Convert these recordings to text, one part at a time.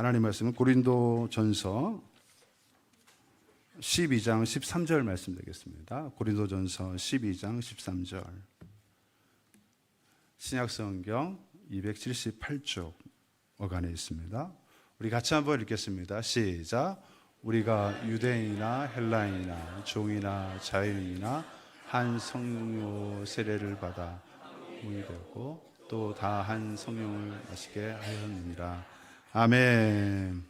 하나님 말씀은 고린도 전서 12장 13절 말씀 되겠습니다. 고린도 전서 12장 13절. 신약 성경 278쪽 어간에 있습니다. 우리 같이 한번 읽겠습니다. 시작. 우리가 유대인이나 헬라인이나 종이나 자유인이나 한 성료 세례를 받아 문이 되고 또 다 한 성령을 마시게 하였느니라. 아멘.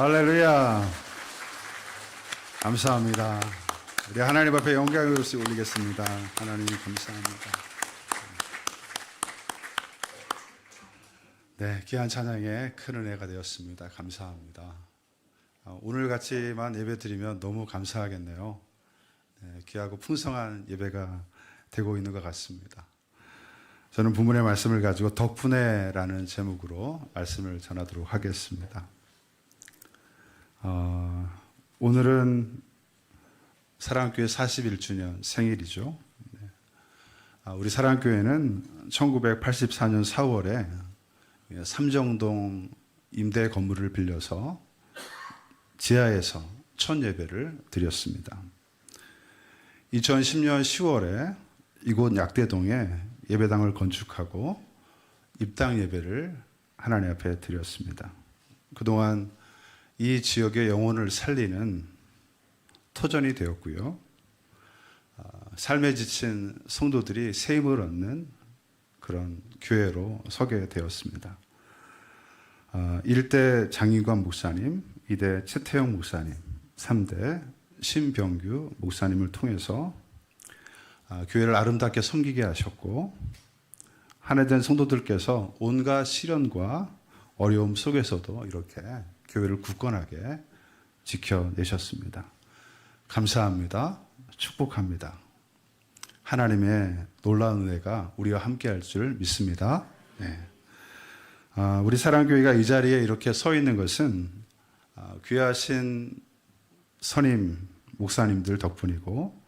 할렐루야. 감사합니다. 우리 하나님 앞에 영광을 올리겠습니다. 하나님 감사합니다. 네, 귀한 찬양에 큰 은혜가 되었습니다. 감사합니다. 아, 오늘 같이만 예배 드리면 너무 감사하겠네요. 네, 귀하고 풍성한 예배가 되고 있는 것 같습니다. 저는 부문의 말씀을 가지고 덕분에라는 제목으로 말씀을 전하도록 하겠습니다. 어, 오늘은 사랑교회 41주년 생일이죠. 네. 아, 우리 사랑교회는 1984년 4월에 삼정동 임대 건물을 빌려서 지하에서 첫 예배를 드렸습니다. 2010년 10월에 이곳 약대동에 예배당을 건축하고 입당 예배를 하나님 앞에 드렸습니다. 그동안 이 지역의 영혼을 살리는 터전이 되었고요. 아, 삶에 지친 성도들이 새 힘을 얻는 그런 교회로 서게 되었습니다. 아, 1대 장인관 목사님, 2대 최태영 목사님, 3대 신병규 목사님을 통해서 아, 교회를 아름답게 섬기게 하셨고 한해된 성도들께서 온갖 시련과 어려움 속에서도 이렇게 교회를 굳건하게 지켜내셨습니다. 감사합니다. 축복합니다. 하나님의 놀라운 은혜가 우리와 함께 할 줄 믿습니다. 네. 아, 우리 사랑교회가 이 자리에 이렇게 서 있는 것은 아, 귀하신 선임 목사님들 덕분이고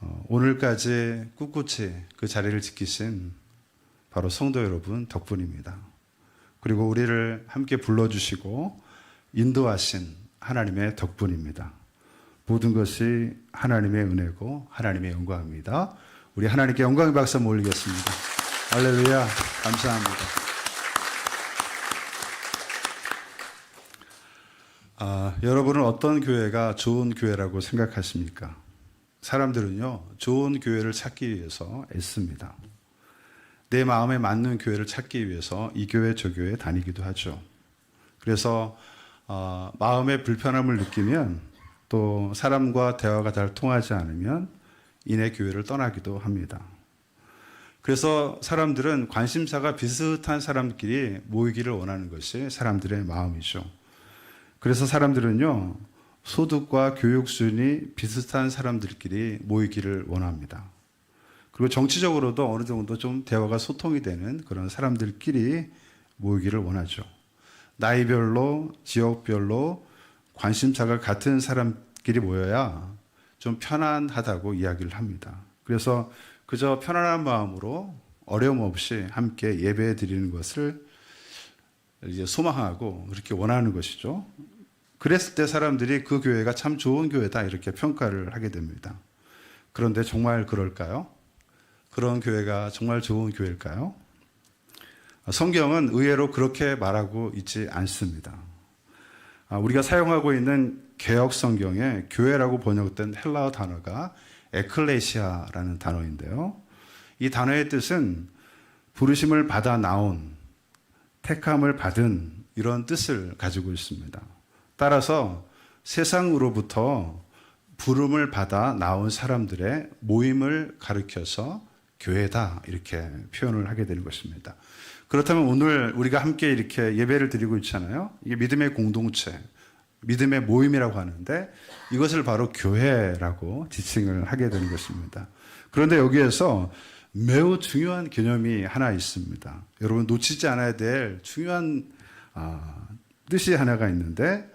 어, 오늘까지 꿋꿋이 그 자리를 지키신 바로 성도 여러분 덕분입니다. 그리고 우리를 함께 불러주시고 인도하신 하나님의 덕분입니다. 모든 것이 하나님의 은혜고 하나님의 영광입니다. 우리 하나님께 영광의 박수 한번 올리겠습니다. 할렐루야. 감사합니다. 아, 여러분은 어떤 교회가 좋은 교회라고 생각하십니까? 사람들은요, 좋은 교회를 찾기 위해서 애씁니다. 내 마음에 맞는 교회를 찾기 위해서 이 교회 저 교회 다니기도 하죠. 그래서 어, 마음의 불편함을 느끼면 또 사람과 대화가 잘 통하지 않으면 이내 교회를 떠나기도 합니다. 그래서 사람들은 관심사가 비슷한 사람끼리 모이기를 원하는 것이 사람들의 마음이죠. 그래서 사람들은요, 소득과 교육 수준이 비슷한 사람들끼리 모이기를 원합니다. 그리고 정치적으로도 어느 정도 좀 대화가 소통이 되는 그런 사람들끼리 모이기를 원하죠. 나이별로, 지역별로 관심사가 같은 사람끼리 모여야 좀 편안하다고 이야기를 합니다. 그래서 그저 편안한 마음으로 어려움 없이 함께 예배 드리는 것을 이제 소망하고 그렇게 원하는 것이죠. 그랬을 때 사람들이 그 교회가 참 좋은 교회다 이렇게 평가를 하게 됩니다. 그런데 정말 그럴까요? 그런 교회가 정말 좋은 교회일까요? 성경은 의외로 그렇게 말하고 있지 않습니다. 아, 우리가 사용하고 있는 개혁 성경에 교회라고 번역된 헬라어 단어가 에클레시아라는 단어인데요. 이 단어의 뜻은 부르심을 받아 나온, 택함을 받은 이런 뜻을 가지고 있습니다. 따라서 세상으로부터 부름을 받아 나온 사람들의 모임을 가리켜서 교회다 이렇게 표현을 하게 되는 것입니다. 그렇다면 오늘 우리가 함께 이렇게 예배를 드리고 있잖아요. 이게 믿음의 공동체, 믿음의 모임이라고 하는데 이것을 바로 교회라고 지칭을 하게 되는 것입니다. 그런데 여기에서 매우 중요한 개념이 하나 있습니다. 여러분 놓치지 않아야 될 중요한 아, 뜻이 하나가 있는데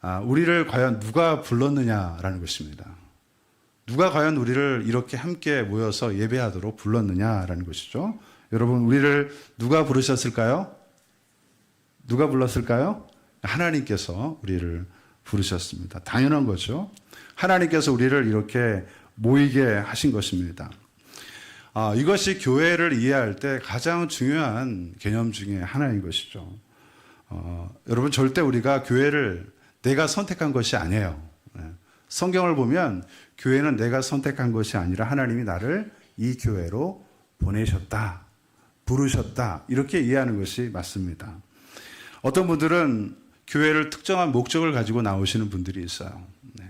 아, 우리를 과연 누가 불렀느냐라는 것입니다. 누가 과연 우리를 이렇게 함께 모여서 예배하도록 불렀느냐라는 것이죠. 여러분, 우리를 누가 부르셨을까요? 누가 불렀을까요? 하나님께서 우리를 부르셨습니다. 당연한 거죠. 하나님께서 우리를 이렇게 모이게 하신 것입니다. 아, 이것이 교회를 이해할 때 가장 중요한 개념 중에 하나인 것이죠. 어, 여러분, 절대 우리가 교회를 내가 선택한 것이 아니에요. 네. 성경을 보면 교회는 내가 선택한 것이 아니라 하나님이 나를 이 교회로 보내셨다. 부르셨다. 이렇게 이해하는 것이 맞습니다. 어떤 분들은 교회를 특정한 목적을 가지고 나오시는 분들이 있어요. 네.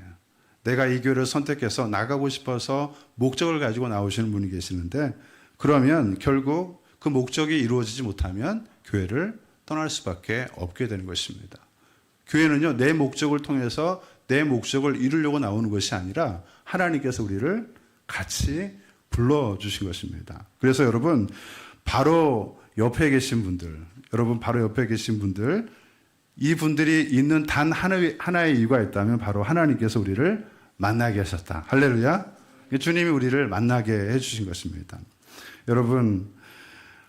내가 이 교회를 선택해서 나가고 싶어서 목적을 가지고 나오시는 분이 계시는데 그러면 결국 그 목적이 이루어지지 못하면 교회를 떠날 수밖에 없게 되는 것입니다. 교회는요, 내 목적을 통해서 내 목적을 이루려고 나오는 것이 아니라 하나님께서 우리를 같이 불러주신 것입니다. 그래서 여러분, 바로 옆에 계신 분들, 여러분 바로 옆에 계신 분들, 이 분들이 있는 단 하나의, 하나의 이유가 있다면 바로 하나님께서 우리를 만나게 하셨다. 할렐루야. 주님이 우리를 만나게 해주신 것입니다. 여러분,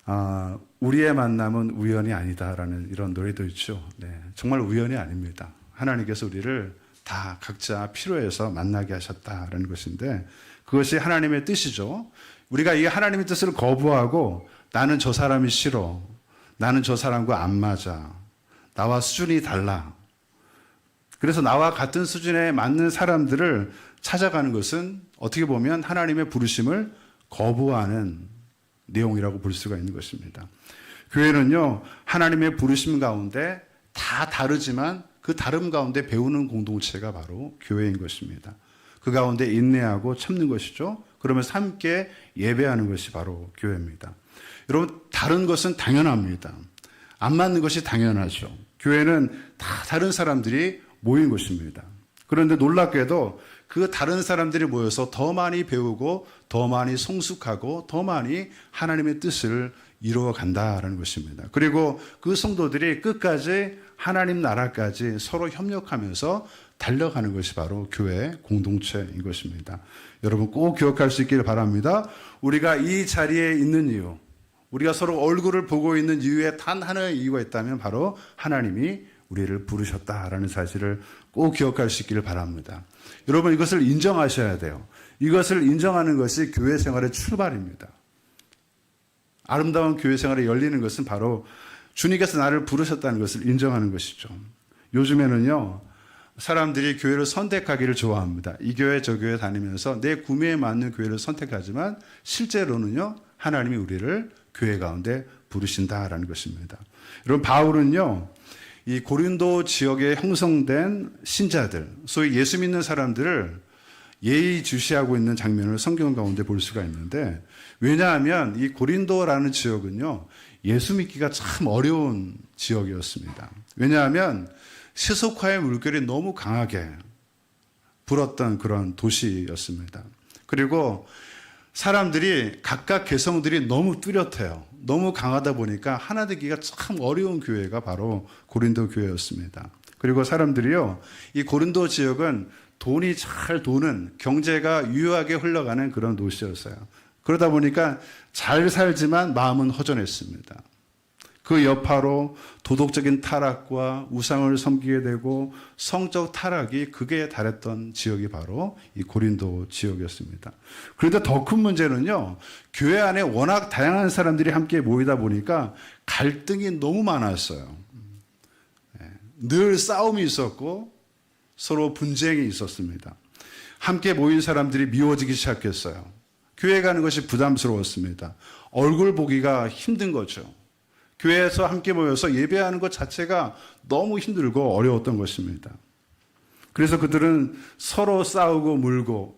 아, 우리의 만남은 우연이 아니다라는 이런 노래도 있죠. 네, 정말 우연이 아닙니다. 하나님께서 우리를 다 각자 필요해서 만나게 하셨다라는 것인데 그것이 하나님의 뜻이죠. 우리가 이 하나님의 뜻을 거부하고 나는 저 사람이 싫어. 나는 저 사람과 안 맞아. 나와 수준이 달라. 그래서 나와 같은 수준에 맞는 사람들을 찾아가는 것은 어떻게 보면 하나님의 부르심을 거부하는 내용이라고 볼 수가 있는 것입니다. 교회는요, 하나님의 부르심 가운데 다 다르지만 그 다름 가운데 배우는 공동체가 바로 교회인 것입니다. 그 가운데 인내하고 참는 것이죠. 그러면서 함께 예배하는 것이 바로 교회입니다. 여러분, 다른 것은 당연합니다. 안 맞는 것이 당연하죠. 교회는 다 다른 사람들이 모인 곳입니다. 그런데 놀랍게도 그 다른 사람들이 모여서 더 많이 배우고 더 많이 성숙하고 더 많이 하나님의 뜻을 이루어 간다라는 것입니다. 그리고 그 성도들이 끝까지 하나님 나라까지 서로 협력하면서 달려가는 것이 바로 교회 공동체인 것입니다. 여러분 꼭 기억할 수 있기를 바랍니다. 우리가 이 자리에 있는 이유, 우리가 서로 얼굴을 보고 있는 이유에 단 하나의 이유가 있다면 바로 하나님이 우리를 부르셨다라는 사실을 꼭 기억할 수 있기를 바랍니다. 여러분 이것을 인정하셔야 돼요. 이것을 인정하는 것이 교회 생활의 출발입니다. 아름다운 교회 생활에 열리는 것은 바로 주님께서 나를 부르셨다는 것을 인정하는 것이죠. 요즘에는요, 사람들이 교회를 선택하기를 좋아합니다. 이 교회, 저 교회 다니면서 내 구매에 맞는 교회를 선택하지만 실제로는요, 하나님이 우리를 교회 가운데 부르신다라는 것입니다. 여러분, 바울은요, 이 고린도 지역에 형성된 신자들, 소위 예수 믿는 사람들을 예의 주시하고 있는 장면을 성경 가운데 볼 수가 있는데 왜냐하면 이 고린도라는 지역은요 예수 믿기가 참 어려운 지역이었습니다. 왜냐하면 세속화의 물결이 너무 강하게 불었던 그런 도시였습니다. 그리고 사람들이 각각 개성들이 너무 뚜렷해요. 너무 강하다 보니까 하나 되기가 참 어려운 교회가 바로 고린도 교회였습니다. 그리고 사람들이요, 이 고린도 지역은 돈이 잘 도는 경제가 유효하게 흘러가는 그런 도시였어요. 그러다 보니까 잘 살지만 마음은 허전했습니다. 그 여파로 도덕적인 타락과 우상을 섬기게 되고 성적 타락이 극에 달했던 지역이 바로 이 고린도 지역이었습니다. 그런데 더 큰 문제는요, 교회 안에 워낙 다양한 사람들이 함께 모이다 보니까 갈등이 너무 많았어요. 네, 늘 싸움이 있었고 서로 분쟁이 있었습니다. 함께 모인 사람들이 미워지기 시작했어요. 교회 가는 것이 부담스러웠습니다. 얼굴 보기가 힘든 거죠. 교회에서 함께 모여서 예배하는 것 자체가 너무 힘들고 어려웠던 것입니다. 그래서 그들은 서로 싸우고 물고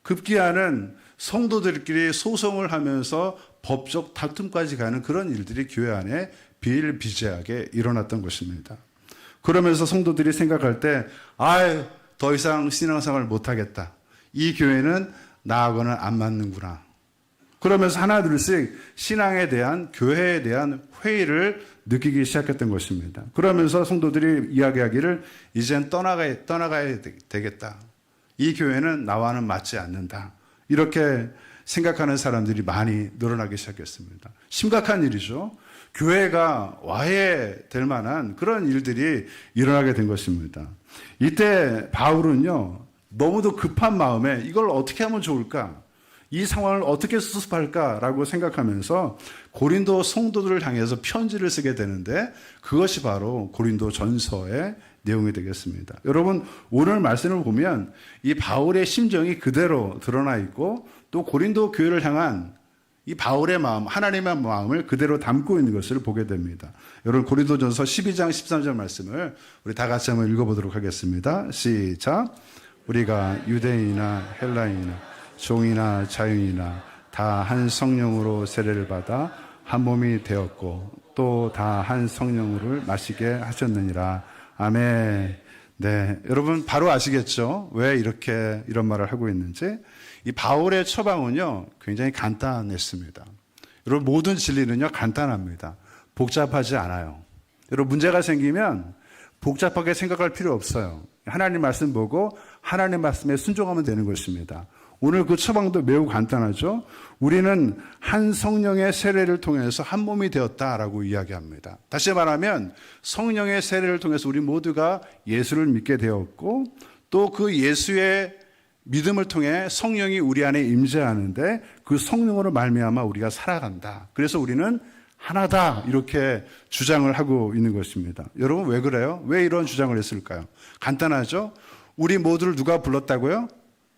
급기야는 성도들끼리 소송을 하면서 법적 다툼까지 가는 그런 일들이 교회 안에 비일비재하게 일어났던 것입니다. 그러면서 성도들이 생각할 때, 아유, 더 이상 신앙생활 못하겠다. 이 교회는 나하고는 안 맞는구나. 그러면서 하나 둘씩 신앙에 대한 교회에 대한 회의를 느끼기 시작했던 것입니다. 그러면서 성도들이 이야기하기를 이젠 떠나가야, 떠나가야 되겠다. 이 교회는 나와는 맞지 않는다. 이렇게 생각하는 사람들이 많이 늘어나기 시작했습니다. 심각한 일이죠. 교회가 와해될 만한 그런 일들이 일어나게 된 것입니다. 이때 바울은요, 너무도 급한 마음에 이걸 어떻게 하면 좋을까? 이 상황을 어떻게 수습할까라고 생각하면서 고린도 성도들을 향해서 편지를 쓰게 되는데 그것이 바로 고린도 전서의 내용이 되겠습니다. 여러분, 오늘 말씀을 보면 이 바울의 심정이 그대로 드러나 있고 또 고린도 교회를 향한 이 바울의 마음, 하나님의 마음을 그대로 담고 있는 것을 보게 됩니다. 여러분 고린도전서 12장 13절 말씀을 우리 다 같이 한번 읽어보도록 하겠습니다. 시작. 우리가 유대인이나 헬라인이나 종이나 자유인이나 다 한 성령으로 세례를 받아 한 몸이 되었고 또 다 한 성령을 마시게 하셨느니라. 아멘. 네, 여러분 바로 아시겠죠? 왜 이렇게 이런 말을 하고 있는지. 이 바울의 처방은요, 굉장히 간단했습니다. 여러분 모든 진리는요, 간단합니다. 복잡하지 않아요. 여러분 문제가 생기면 복잡하게 생각할 필요 없어요. 하나님 말씀 보고 하나님 말씀에 순종하면 되는 것입니다. 오늘 그 처방도 매우 간단하죠. 우리는 한 성령의 세례를 통해서 한 몸이 되었다라고 이야기합니다. 다시 말하면 성령의 세례를 통해서 우리 모두가 예수를 믿게 되었고 또 그 예수의 믿음을 통해 성령이 우리 안에 임재하는데 그 성령으로 말미암아 우리가 살아간다. 그래서 우리는 하나다 이렇게 주장을 하고 있는 것입니다. 여러분 왜 그래요? 왜 이런 주장을 했을까요? 간단하죠. 우리 모두를 누가 불렀다고요?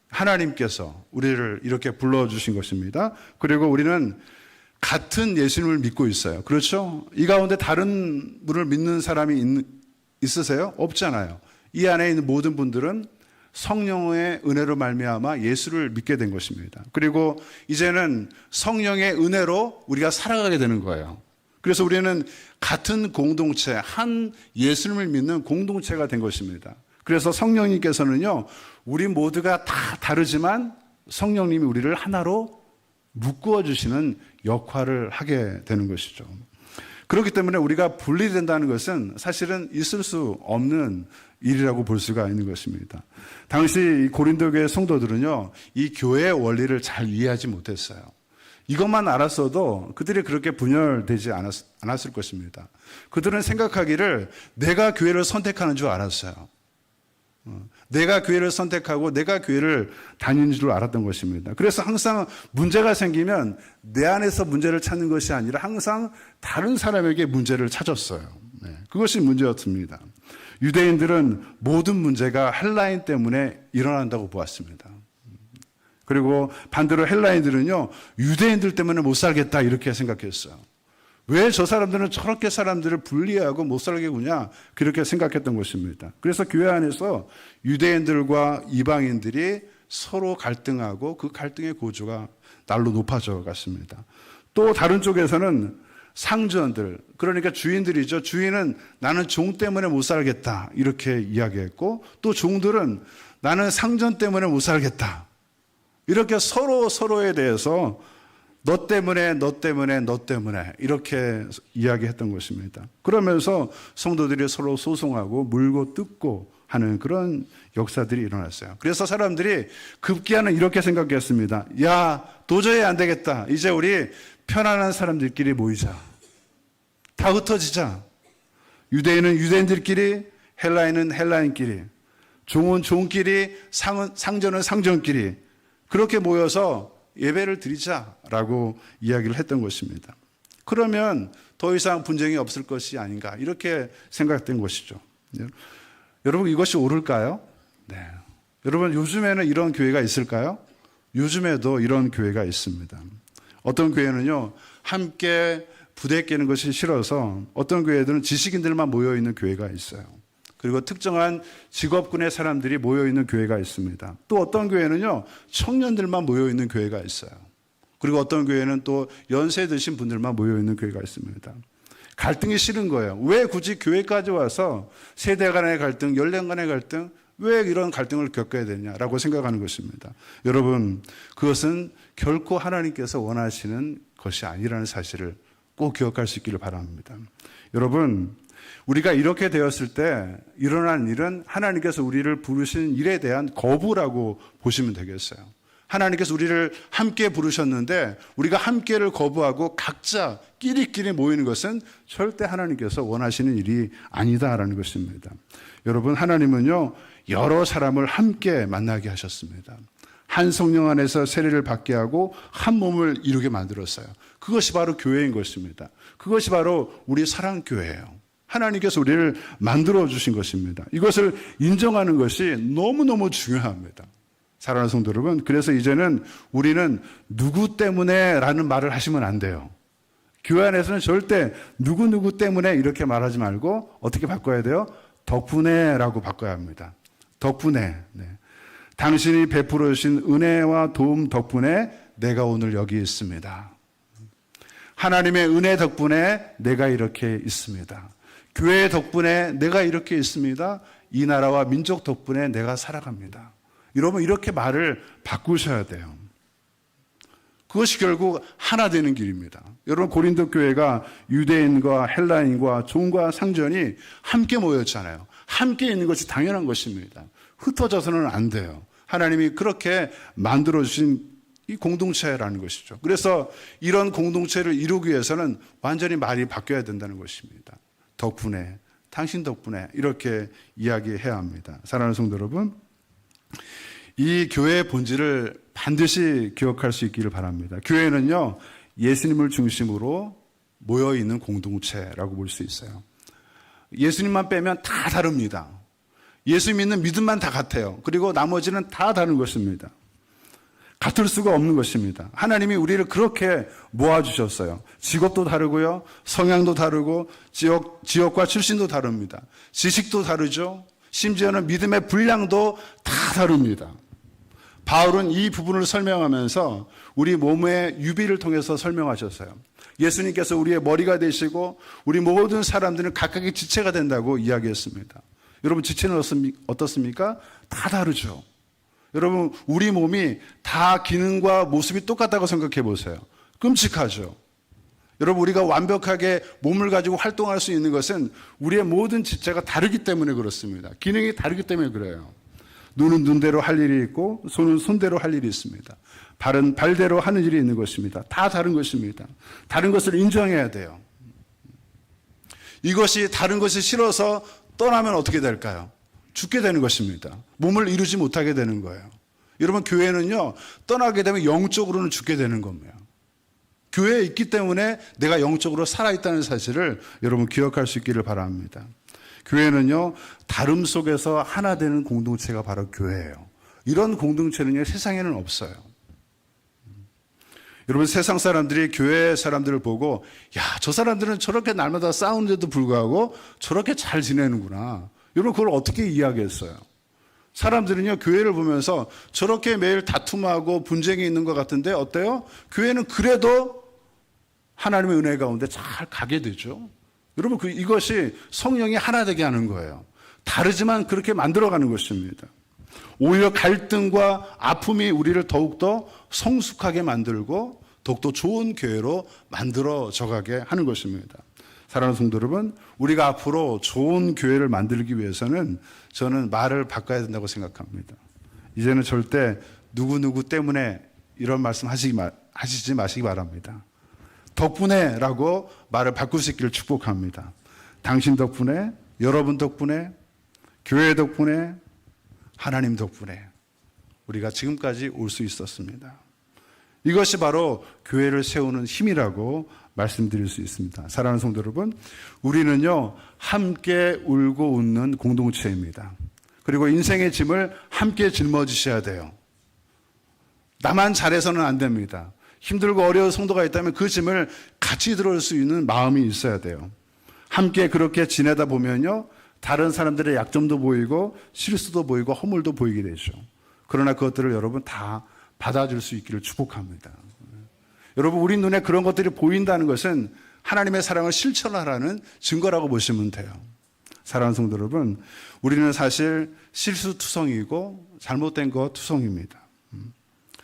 하나님께서 우리를 이렇게 불러주신 것입니다. 그리고 우리는 같은 예수님을 믿고 있어요. 그렇죠? 이 가운데 다른 분을 믿는 사람이 있, 있으세요? 없잖아요. 이 안에 있는 모든 분들은 성령의 은혜로 말미암아 예수를 믿게 된 것입니다. 그리고 이제는 성령의 은혜로 우리가 살아가게 되는 거예요. 그래서 우리는 같은 공동체, 한 예수님을 믿는 공동체가 된 것입니다. 그래서 성령님께서는요, 우리 모두가 다 다르지만 성령님이 우리를 하나로 묶어 주시는 역할을 하게 되는 것이죠. 그렇기 때문에 우리가 분리된다는 것은 사실은 있을 수 없는 일이라고 볼 수가 있는 것입니다. 당시 고린도 교회 성도들은요, 이 교회의 원리를 잘 이해하지 못했어요. 이것만 알았어도 그들이 그렇게 분열되지 않았, 않았을 것입니다. 그들은 생각하기를 내가 교회를 선택하는 줄 알았어요. 어, 내가 교회를 선택하고 내가 교회를 다니는 줄 알았던 것입니다. 그래서 항상 문제가 생기면 내 안에서 문제를 찾는 것이 아니라 항상 다른 사람에게 문제를 찾았어요. 네, 그것이 문제였습니다. 유대인들은 모든 문제가 헬라인 때문에 일어난다고 보았습니다. 그리고 반대로 헬라인들은요, 유대인들 때문에 못 살겠다 이렇게 생각했어요. 왜 저 사람들은 저렇게 사람들을 분리하고 못 살게 구냐? 그렇게 생각했던 것입니다. 그래서 교회 안에서 유대인들과 이방인들이 서로 갈등하고 그 갈등의 고조가 날로 높아져 갔습니다. 또 다른 쪽에서는 상전들, 그러니까 주인들이죠. 주인은 나는 종 때문에 못 살겠다. 이렇게 이야기했고, 또 종들은 나는 상전 때문에 못 살겠다. 이렇게 서로 서로에 대해서 너 때문에, 너 때문에, 너 때문에 이렇게 이야기했던 것입니다. 그러면서 성도들이 서로 소송하고 물고 뜯고 하는 그런 역사들이 일어났어요. 그래서 사람들이 급기야는 이렇게 생각했습니다. 야, 도저히 안 되겠다. 이제 우리 편안한 사람들끼리 모이자. 다 흩어지자. 유대인은 유대인들끼리, 헬라인은 헬라인끼리, 종은 종끼리, 상은, 상전은 상전끼리 그렇게 모여서 예배를 드리자라고 이야기를 했던 것입니다. 그러면 더 이상 분쟁이 없을 것이 아닌가 이렇게 생각된 것이죠. 여러분 이것이 옳을까요? 네. 여러분 요즘에는 이런 교회가 있을까요? 요즘에도 이런 교회가 있습니다. 어떤 교회는요 함께 부대 깨는 것이 싫어서 어떤 교회들은 지식인들만 모여 있는 교회가 있어요. 그리고 특정한 직업군의 사람들이 모여 있는 교회가 있습니다. 또 어떤 교회는요, 청년들만 모여 있는 교회가 있어요. 그리고 어떤 교회는 또 연세 드신 분들만 모여 있는 교회가 있습니다. 갈등이 싫은 거예요. 왜 굳이 교회까지 와서 세대 간의 갈등, 연령 간의 갈등, 왜 이런 갈등을 겪어야 되냐라고 생각하는 것입니다. 여러분, 그것은 결코 하나님께서 원하시는 것이 아니라는 사실을 꼭 기억할 수 있기를 바랍니다. 여러분, 우리가 이렇게 되었을 때 일어난 일은 하나님께서 우리를 부르신 일에 대한 거부라고 보시면 되겠어요. 하나님께서 우리를 함께 부르셨는데 우리가 함께를 거부하고 각자 끼리끼리 모이는 것은 절대 하나님께서 원하시는 일이 아니다라는 것입니다. 여러분, 하나님은요, 여러 사람을 함께 만나게 하셨습니다. 한 성령 안에서 세례를 받게 하고 한 몸을 이루게 만들었어요. 그것이 바로 교회인 것입니다. 그것이 바로 우리 사랑교회예요. 하나님께서 우리를 만들어 주신 것입니다. 이것을 인정하는 것이 너무너무 중요합니다. 사랑하는 성도 여러분, 그래서 이제는 우리는 누구 때문에 라는 말을 하시면 안 돼요. 교회 안에서는 절대 누구누구 때문에 이렇게 말하지 말고 어떻게 바꿔야 돼요? 덕분에 라고 바꿔야 합니다. 덕분에. 네. 당신이 베풀어 주신 은혜와 도움 덕분에 내가 오늘 여기 있습니다. 하나님의 은혜 덕분에 내가 이렇게 있습니다. 교회 덕분에 내가 이렇게 있습니다. 이 나라와 민족 덕분에 내가 살아갑니다. 여러분 이렇게 말을 바꾸셔야 돼요. 그것이 결국 하나 되는 길입니다. 여러분 고린도 교회가 유대인과 헬라인과 종과 상전이 함께 모였잖아요. 함께 있는 것이 당연한 것입니다. 흩어져서는 안 돼요. 하나님이 그렇게 만들어 주신 이 공동체라는 것이죠. 그래서 이런 공동체를 이루기 위해서는 완전히 말이 바뀌어야 된다는 것입니다. 덕분에 당신 덕분에 이렇게 이야기해야 합니다. 사랑하는 성도 여러분, 이 교회의 본질을 반드시 기억할 수 있기를 바랍니다. 교회는요, 예수님을 중심으로 모여 있는 공동체라고 볼 수 있어요. 예수님만 빼면 다 다릅니다. 예수 믿는 믿음만 다 같아요. 그리고 나머지는 다 다른 것입니다. 같을 수가 없는 것입니다. 하나님이 우리를 그렇게 모아주셨어요. 직업도 다르고요. 성향도 다르고, 지역, 지역과 출신도 다릅니다. 지식도 다르죠. 심지어는 믿음의 분량도 다 다릅니다. 바울은 이 부분을 설명하면서 우리 몸의 유비를 통해서 설명하셨어요. 예수님께서 우리의 머리가 되시고 우리 모든 사람들은 각각의 지체가 된다고 이야기했습니다. 여러분 지체는 어떻습니까? 다 다르죠. 여러분 우리 몸이 다 기능과 모습이 똑같다고 생각해 보세요. 끔찍하죠. 여러분 우리가 완벽하게 몸을 가지고 활동할 수 있는 것은 우리의 모든 지체가 다르기 때문에 그렇습니다. 기능이 다르기 때문에 그래요. 눈은 눈대로 할 일이 있고 손은 손대로 할 일이 있습니다. 발은 발대로 하는 일이 있는 것입니다. 다 다른 것입니다. 다른 것을 인정해야 돼요. 이것이 다른 것이 싫어서 떠나면 어떻게 될까요? 죽게 되는 것입니다. 몸을 이루지 못하게 되는 거예요. 여러분, 교회는요, 떠나게 되면 영적으로는 죽게 되는 겁니다. 교회에 있기 때문에 내가 영적으로 살아있다는 사실을 여러분 기억할 수 있기를 바랍니다. 교회는요, 다름 속에서 하나 되는 공동체가 바로 교회예요. 이런 공동체는요, 세상에는 없어요. 여러분, 세상 사람들이 교회 사람들을 보고, 야, 저 사람들은 저렇게 날마다 싸우는데도 불구하고 저렇게 잘 지내는구나. 여러분, 그걸 어떻게 이야기했어요? 사람들은요, 교회를 보면서 저렇게 매일 다툼하고 분쟁이 있는 것 같은데 어때요? 교회는 그래도 하나님의 은혜 가운데 잘 가게 되죠. 여러분, 그, 이것이 성령이 하나 되게 하는 거예요. 다르지만 그렇게 만들어가는 것입니다. 오히려 갈등과 아픔이 우리를 더욱더 성숙하게 만들고 더욱더 좋은 교회로 만들어져 가게 하는 것입니다. 사랑하는 성도 여러분, 우리가 앞으로 좋은 교회를 만들기 위해서는 저는 말을 바꿔야 된다고 생각합니다. 이제는 절대 누구누구 때문에 이런 말씀 하시기, 하시지 마시기 바랍니다. 덕분에 라고 말을 바꿀 수 있기를 축복합니다. 당신 덕분에, 여러분 덕분에, 교회 덕분에, 하나님 덕분에 우리가 지금까지 올 수 있었습니다. 이것이 바로 교회를 세우는 힘이라고 말씀드릴 수 있습니다. 사랑하는 성도 여러분, 우리는요, 함께 울고 웃는 공동체입니다. 그리고 인생의 짐을 함께 짊어지셔야 돼요. 나만 잘해서는 안 됩니다. 힘들고 어려운 성도가 있다면 그 짐을 같이 들어올 수 있는 마음이 있어야 돼요. 함께 그렇게 지내다 보면요, 다른 사람들의 약점도 보이고 실수도 보이고 허물도 보이게 되죠. 그러나 그것들을 여러분 다 받아줄 수 있기를 축복합니다. 여러분, 우리 눈에 그런 것들이 보인다는 것은 하나님의 사랑을 실천하라는 증거라고 보시면 돼요. 사랑하는 성도 여러분, 우리는 사실 실수투성이고 잘못된 것 투성입니다.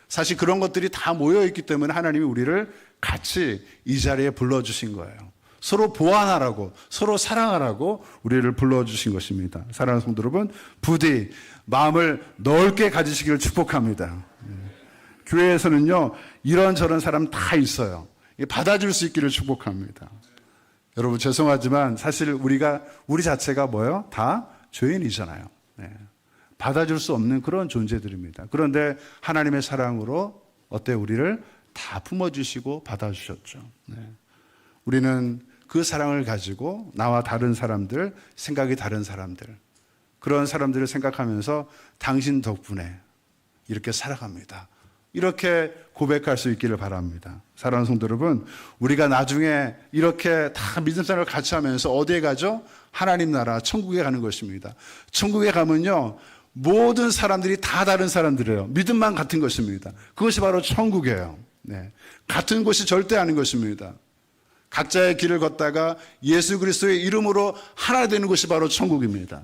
사실 그런 것들이 다 모여있기 때문에 하나님이 우리를 같이 이 자리에 불러주신 거예요. 서로 보완하라고, 서로 사랑하라고 우리를 불러주신 것입니다. 사랑하는 성도 여러분, 부디 마음을 넓게 가지시기를 축복합니다. 교회에서는요, 이런저런 사람 다 있어요. 받아줄 수 있기를 축복합니다. 여러분, 죄송하지만 사실 우리가, 우리 자체가 뭐예요? 다 죄인이잖아요. 네. 받아줄 수 없는 그런 존재들입니다. 그런데 하나님의 사랑으로 어때 우리를 다 품어주시고 받아주셨죠. 네. 우리는 그 사랑을 가지고 나와 다른 사람들, 생각이 다른 사람들, 그런 사람들을 생각하면서 당신 덕분에 이렇게 살아갑니다. 이렇게 고백할 수 있기를 바랍니다. 사랑하는 성도 여러분, 우리가 나중에 이렇게 다 믿음 생활을 같이 하면서 어디에 가죠? 하나님 나라, 천국에 가는 것입니다. 천국에 가면요, 모든 사람들이 다 다른 사람들이에요. 믿음만 같은 것입니다. 그것이 바로 천국이에요. 네. 같은 곳이 절대 아닌 것입니다. 각자의 길을 걷다가 예수 그리스도의 이름으로 하나 되는 것이 바로 천국입니다.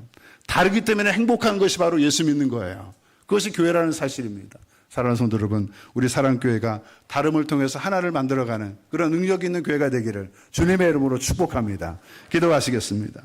다르기 때문에 행복한 것이 바로 예수 믿는 거예요. 그것이 교회라는 사실입니다. 사랑하는 성도 여러분, 우리 사랑교회가 다름을 통해서 하나를 만들어가는 그런 능력 있는 교회가 되기를 주님의 이름으로 축복합니다. 기도하시겠습니다.